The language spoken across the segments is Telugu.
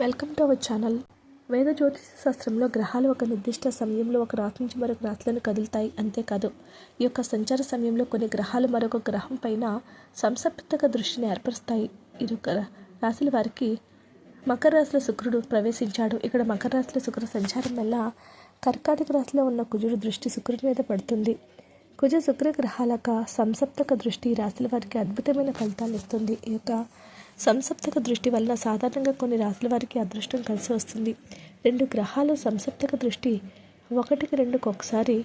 వెల్కమ్ టు అవర్ ఛానల్ వేద జ్యోతిష శాస్త్రంలో గ్రహాలు ఒక నిర్దిష్ట సమయంలో ఒక రాశి నుంచి మరొక రాశులను కదులుతాయి అంతేకాదు ఈ యొక్క సంచార సమయంలో కొన్ని గ్రహాలు మరొక గ్రహం పైన సంసప్తక దృష్టిని ఏర్పరుస్తాయి. ఇది ఒక రాశుల వారికి మకర రాశిలో శుక్రుడు ప్రవేశించాడు. ఇక్కడ మకర రాశిలో శుక్ర సంచారం వల్ల కర్కాటక రాశిలో ఉన్న కుజుడు దృష్టి శుక్రుడి మీద పడుతుంది. కుజ శుక్ర గ్రహాలక సంసప్తక దృష్టి రాశుల వారికి అద్భుతమైన ఫలితాలు ఇస్తుంది. ఈ యొక్క సంసప్తక దృష్టి వలన సాధారణంగా కొన్ని రాశుల వారికి అదృష్టం కలిసి వస్తుంది. రెండు గ్రహాలు సంసప్తక దృష్టి ఒకటికి రెండుకు ఒకసారి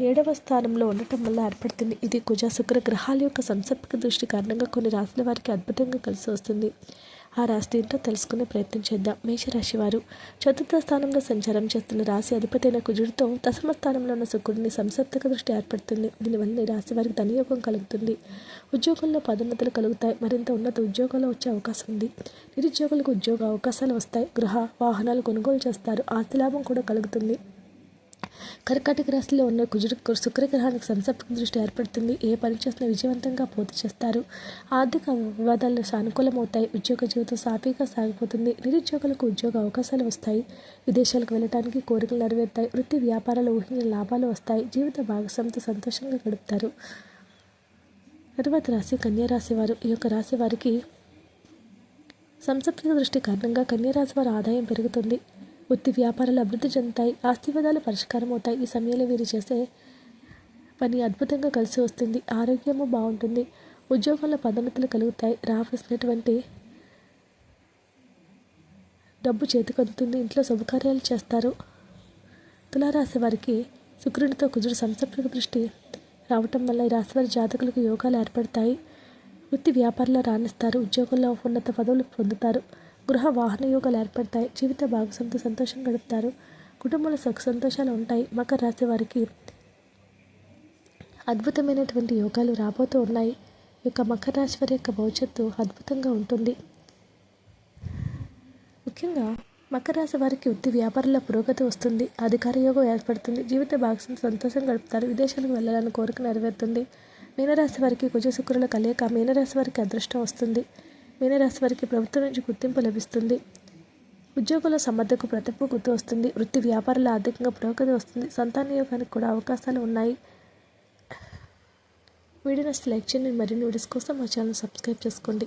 ఏడవ స్థానంలో ఉండటం వల్ల ఏర్పడుతుంది. ఇది కుజ శుక్ర గ్రహాల యొక్క సంసప్తక దృష్టి కారణంగా కొన్ని రాశుల వారికి అద్భుతంగా కలిసి వస్తుంది. ఆ రాశి ఏంటో తెలుసుకునే ప్రయత్నం చేద్దాం. మేషరాశి వారు చతుర్థ స్థానంలో సంచారం చేస్తున్న రాశి అధిపతైన కుజుడితో దశమ స్థానంలో ఉన్న శుక్రుడిని సంసప్తక దృష్టి ఏర్పడుతుంది. దీనివల్ల ఈ రాశి వారికి ధనయోగం కలుగుతుంది. ఉద్యోగంలో పదోన్నతులు కలుగుతాయి. మరింత ఉన్నత ఉద్యోగాలు వచ్చే అవకాశం ఉంది. నిరుద్యోగులకు ఉద్యోగ అవకాశాలు వస్తాయి. గృహ వాహనాలు కొనుగోలు చేస్తారు. ఆస్తి లాభం కూడా కలుగుతుంది. కర్కాటక రాశిలో ఉన్న కుజుడు శుక్రగ్రహానికి సంసప్తక దృష్టి ఏర్పడుతుంది. ఏ పని చేసినా విజయవంతంగా పూర్తి చేస్తారు. ఆర్థిక వివాదాలు సానుకూలమవుతాయి. ఉద్యోగ జీవితం సాఫీగా సాగిపోతుంది. నిరుద్యోగులకు ఉద్యోగ అవకాశాలు వస్తాయి. విదేశాలకు వెళ్ళడానికి కోరికలు నెరవేరుతాయి. వృత్తి వ్యాపారాలు ఊహించిన లాభాలు వస్తాయి. జీవిత భాగస్వామితో సంతోషంగా గడుపుతారు. తరువాత రాశి కన్యా రాశి వారు. ఈ యొక్క రాశి వారికి సంసప్తక దృష్టి కారణంగా కన్యరాశి వారి ఆదాయం పెరుగుతుంది. వృత్తి వ్యాపారాలు అభివృద్ధి చెందుతాయి ఆస్తివాదాలు పరిష్కారం అవుతాయి. ఈ సమయంలో వీరు చేసే పని అద్భుతంగా కలిసి వస్తుంది. ఆరోగ్యము బాగుంటుంది. ఉద్యోగంలో పదోన్నతులు కలుగుతాయి. రావాల్సినటువంటి డబ్బు చేతికి అందుతుంది. ఇంట్లో శుభకార్యాలు చేస్తారు. తులారాశి వారికి శుక్రుడితో కుజుడు సంసప్తక దృష్టి రావటం వల్ల ఈ రాశి వారి జాతకులకు యోగాలు ఏర్పడతాయి. వృత్తి వ్యాపారంలో రాణిస్తారు. ఉద్యోగంలో ఉన్నత పదవులు పొందుతారు. గృహ వాహన యోగాలు ఏర్పడతాయి. జీవిత భాగస్వామితో సంతోషం గడుపుతారు. కుటుంబంలో సుఖ సంతోషాలు ఉంటాయి. మకర రాశి వారికి అద్భుతమైనటువంటి యోగాలు రాబోతూ ఉన్నాయి. ఈ యొక్క మకర రాశి వారి యొక్క భవిష్యత్తు అద్భుతంగా ఉంటుంది. ముఖ్యంగా మకర రాశి వారికి వృత్తి వ్యాపారంలో పురోగతి వస్తుంది. అధికార యోగం ఏర్పడుతుంది. జీవిత భాగస్వామి సంతోషం గడుపుతారు. విదేశాలకు వెళ్ళాలని కోరిక నెరవేరుతుంది. మీనరాశి వారికి కుజ శుక్రుల కలయిక మీనరాశి వారికి అదృష్టం వస్తుంది. మీనరాశి వారికి ప్రభుత్వం నుంచి గుర్తింపు లభిస్తుంది. ఉద్యోగుల సమర్థకు ప్రతిభ గుర్తు వస్తుంది. వృత్తి వ్యాపారాల ఆర్థికంగా పురోగతి వస్తుంది. సంతాన యోగానికి కూడా అవకాశాలు ఉన్నాయి. వీడియో నచ్చితే చేయండి. మరిన్ని వీడియోస్ కోసం మా ఛానల్ సబ్స్క్రైబ్ చేసుకోండి.